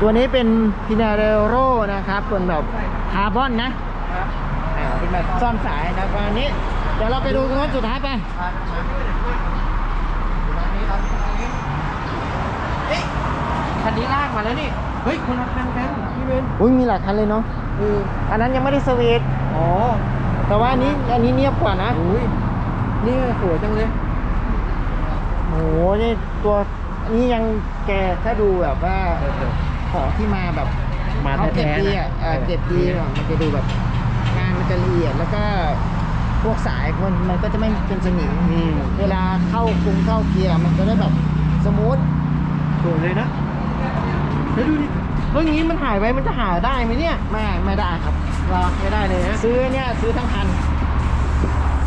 ตัวนี้เป็นพินาเรโรนะครับเป็นแบบคาร์บอนนะครับอ่าเป็นแบบซ่อนสายนะประมาณนี้ เดี๋ยวเราไปดูรถสุดท้ายไปเฮ้ยคันนี้ลากมาแล้วนี่ เฮ้ยคนละคันกันพี่เบนอุ้ยมีหลายคันเลยเนาะเอออันนั้นยังไม่ได้สวีทอ๋อ แต่ว่าอันนี้อันนี้เนียบกว่านะอุ้ยนี่สวยจังเลยโอ้โหนี่ตัวนี้ยังแกถ้าดูแบบว่า ของที่มาแบบมาเขาเก็บแท้ๆดีนะอะเออเก็บดีอะมันจะดูแบบงานมันจะละเอียดแล้วก็พวกสายมันมันก็จะไม่เป็นสนิมอืม เวลาเข้าคุงเข้าเกียร์มันจะได้แบบสมูทสวยเลยนะเฮ้ยดูดิเฮ้ยอย่างนี้มันหายไปมันจะหาได้ไหมเนี่ย ไม่ไม่ได้ครับ รอไม่ได้เลยนะซื้อเนี่ยซื้อทั้งคัน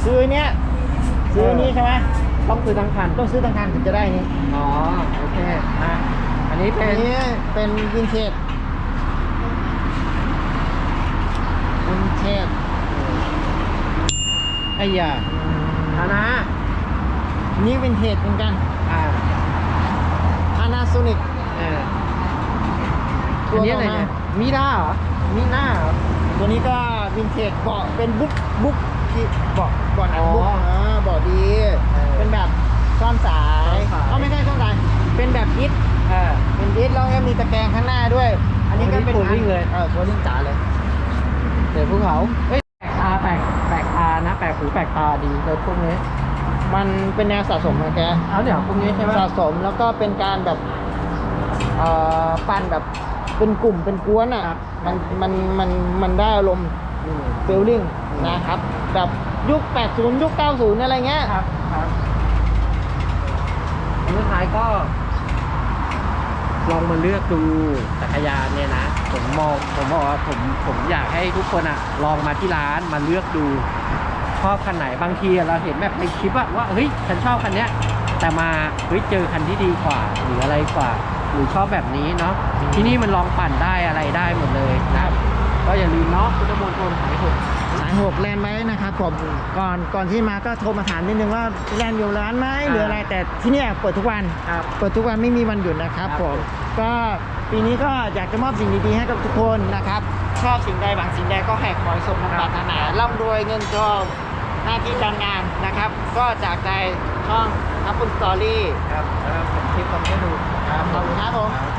ซื้อเนี่ยซื้อนี้ใช่ไหมต้องซื้อทั้งคันต้องซื้อทั้งคันถึงจะได้นี้อ๋อโอเค อะ อันนี้เป็อันนนี้เป็นวินเทจวินเทจไอ้ยาฮานะอันนี้วินเทจเหมือนกันอ่า Panasonic เออตัอัวนนี้อะไรต่อมาเนี่ยมีด้าเหรอมีหน้าเหรอ ตัวนี้ก็วินเทจเบาะเป็นบุ๊กบุ๊กที่เบาะเบาะหนังบุ๊กอ๋ออ่อ่าเบาะดี เออเป็นแบบซ่อนสายซ่อนสายก็ไม่ใช่ซ่อนสายเป็นแบบอิท เออเป็นอิทแล้วก็มีตะแกรงข้างหน้าด้วย อันนี้ก็เป็นอันนี้ touring เลยเออทัวริงจ๋าเลย เดี๋ยวภูเขาเฮ้ยแปลกตาแปลกแปลกตานะแปลกหูแปลกตาดีรถพวกนี้ มันเป็นแนวสะสมนะแกเอาเดี๋ยวพวกนี้ใช่ไหมสะสมแล้วก็เป็นการแบบเอ่อปั่นแบบเป็นกลุ่มเป็นกวนอะมันมันมันมันได้อารมณ์อืมฟีลลิ่งนะครับแบบยุค 80 ยุค 90 อะไรเงี้ยครับครับสุดท้ายก็ ลองมาเลือกดูจักรยานเนี่ยนะ ผมมองผมบอกว่าผมผมอยากให้ทุกคนอะลองมาที่ร้านมาเลือกดู ชอบคันไหนบางทีอะเราเห็นแบบในคลิปอะว่าเฮ้ยฉันชอบคันเนี้ยแต่มาเฮ้ยเจอคันที่ดีกว่าหรืออะไรกว่า หรือชอบแบบนี้เนาะที่นี่มันลองปั่นได้อะไรได้หมดเลยนะครับ ก็อย่าลืมเนาะพุทธมณฑลสายหก สายหกแลนด์ไหมนะครับผมก่อนก่อนที่มาก็โทรมาถามนิดนึงว่าแลนด์อยู่ร้านไหมหรืออะไรแต่ที่เนี่ยเปิดทุกวันครับเปิดทุกวันไม่มีวันหยุดนะครับครับผมก็ปีนี้ก็อยากจะมอบสิ่งดีๆให้กับทุกคนนะครับ ชอบสิ่งใดบางสิ่งใดก็ให้ขอให้สมปรารถนาร่ำรวยเงินทองหน้าที่การงานนะครับ ก็จากใจช่องทับปุนสตอรี่ครับแล้วผมคลิปตรงนี้ดูขอบคุณครับผมครับ